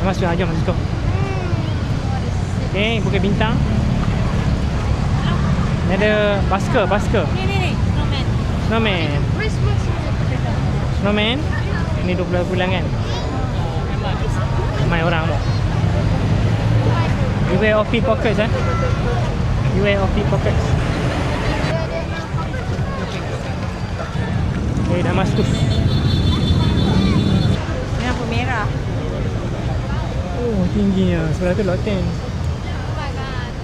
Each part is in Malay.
Masuk jom let's go. Okay, Bukit Bintang. Ni ada basker, basker. Ni ni ni, snowman. Snowman. Christmas Snowman. Ini 12 bulan kan? Ramai orang tu. Beware of pickpockets eh. Beware of pickpockets. Okay, Damascus. Ni lampu merah. Tingginya. Sebelah tu lot 10.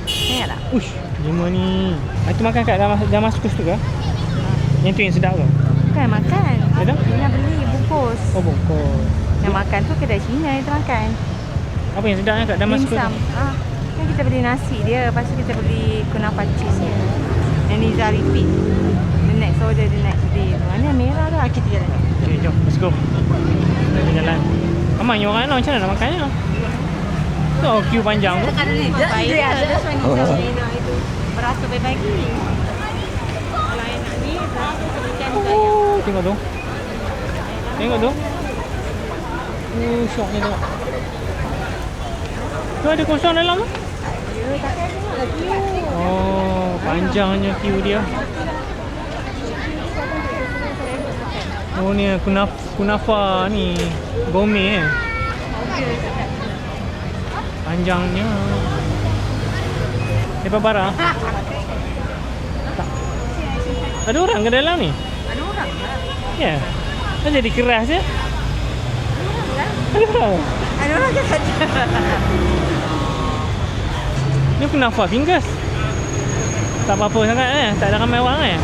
Tengok tak? Ush, lima ni. Ah, tu makan kat Damas Damascus tu ke? Yang tu yang sedap tu. Bukan makan. Ada? Nak beli bungkus. Oh, bongkok. Yang makan tu kedai Cina itu makan. Apa yang sedapnya kat Damascus Dimsum. tu? Ah, kan kita beli nasi dia, lepas tu kita beli kunafa cheese dia. Yang Niza repeat. The next order, the next day. Mana yang merah tu? Ah, kita jalan. Okay, jom. Let's go. Kita jalan. Ramai orang lah. Macam mana nak makannya? Tu oh, queue panjang tu. Ada ni. Dia ada Niza Repeat itu. Berasa baik-baik. Kalau yang nak ni, berasa sekian Oh, tengok tu. Tengok tu. Oh, syok ni tengok. Tu ada kosong dalam tu. Oh, panjangnya queue dia. Oh ni kunaf kunafa ni gourmet eh. Panjangnya. Lepas bara. Tak. Ada orang ke dalam ni? Ada orang lah. Ya. Kan jadi keras je. Ada orang. Ada orang ke? Ni kunafa fingers. Tak apa-apa sangat eh. Tak ada ramai orang eh.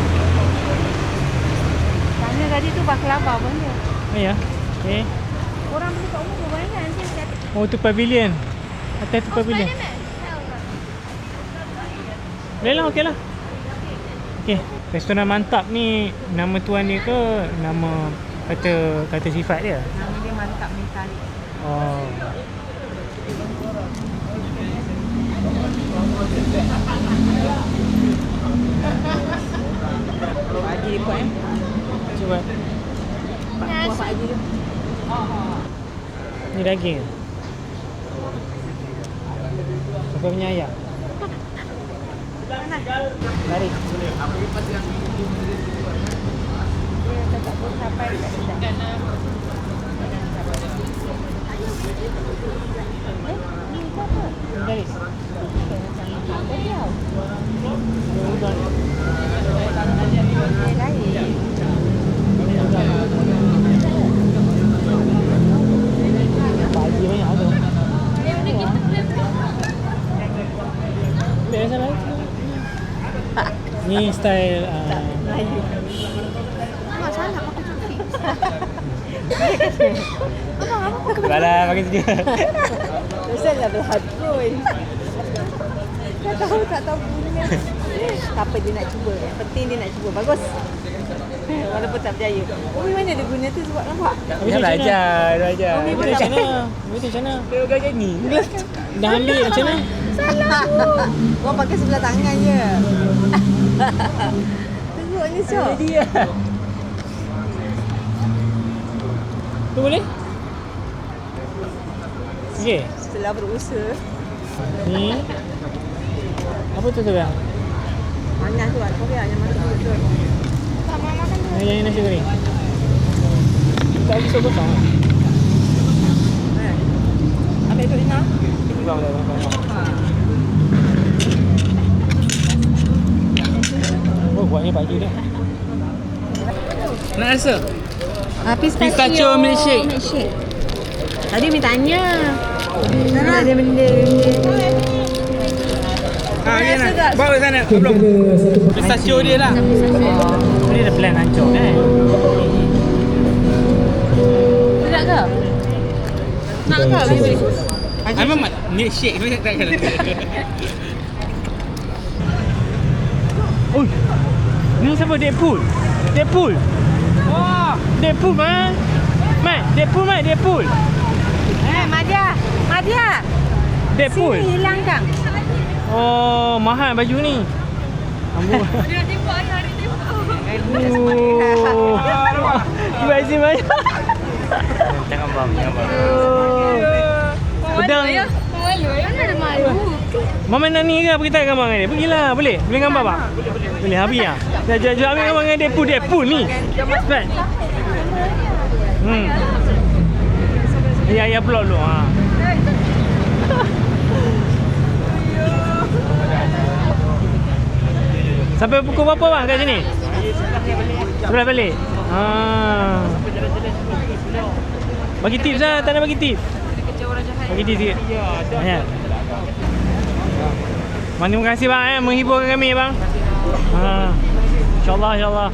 Tanya tadi tu baklava pun dia. Oh ya. Okay. Orang beli kat banyak nanti dia kata. Oh tu pavilion. Atas tu pavilion. Boleh lah, okey lah. Okey. Restoran mantap ni nama tuan dia ke nama kata kata sifat dia? Nama dia mantap mentari. Oh. Pak Haji ikut eh. Cuba. Pak Haji tu. Ni daging. Apa punya ayam? Mari. Dia tak pun sampai kat sedap. Eh, ni tu apa? Garis. Apa dia? Udang. Dia lain. Pagi banyak tu. Boleh rasa lain. Ni style uh, Melayu. Mak salah pakai topi. Abang, abang pakai Balah pakai sedia. Pasal dah berhadun. Tak tahu, tak tahu punya. Tak apa dia nak cuba. Yang penting dia nak cuba. Bagus. Walaupun tak berjaya. Umi mana dia guna tu sebab nampak? Habis tu macam mana? belajar. Umi pun tu tak macam mana? Habis tu macam mana? Tengok gaya ni. Dah ambil macam mana? Salah tu. Orang pakai sebelah tangan je. Teruk ni Syok. Dia. Tu boleh? Okey. Setelah berusaha. Ni. Apa tu sekarang? Panas tu. Ada korea yang mana tu. Tak mau makan tu. Yang yang nasi goreng. Tak lagi sok kosong. Eh. Ambil tu Lina. Bang dah bang. Ha. Oh, buatnya pagi dah. Nak rasa? Ah, pistachio, Pistachio milkshake. milkshake. Tadi mi tanya. Sana ada benda. Nak rasa tak? nak. Bawa sana. Belum. Pistachio dia lah. Oh, ni ada plan hancur kan? Sedap ke? Nak ke? Boleh. Memang mat. Milkshake. Macam tak kata. Oi. Ni siapa Deadpool? Deadpool. Wah, Deadpool man. Man, Deadpool man, Deadpool. Eh, Madia. Madia. Deadpool. Sini hilang kang. Oh, mahal baju ni. Ambu. Dia tembak hari tembak. Oh. Terima kasih banyak. Jangan bang. Jangan bang. Oh. Pedang. Malu ya. Mana ada malu? Mama nak ni ke pergi tanya gambar dengan dia? Pergilah, boleh? Boleh gambar tak? Boleh, habis lah. Dah jual jual ambil gambar dengan Depu, Depu ni. Cepat. Hmm. Ya, ya, peluk dulu. Ha. Sampai pukul berapa bang kat sini? Sebelah balik. Ha. Bagi tips lah, tak nak bagi tips. Bagi tips sikit. Bang, terima kasih bang eh, menghiburkan kami bang. Ha. İnşallah inşallah.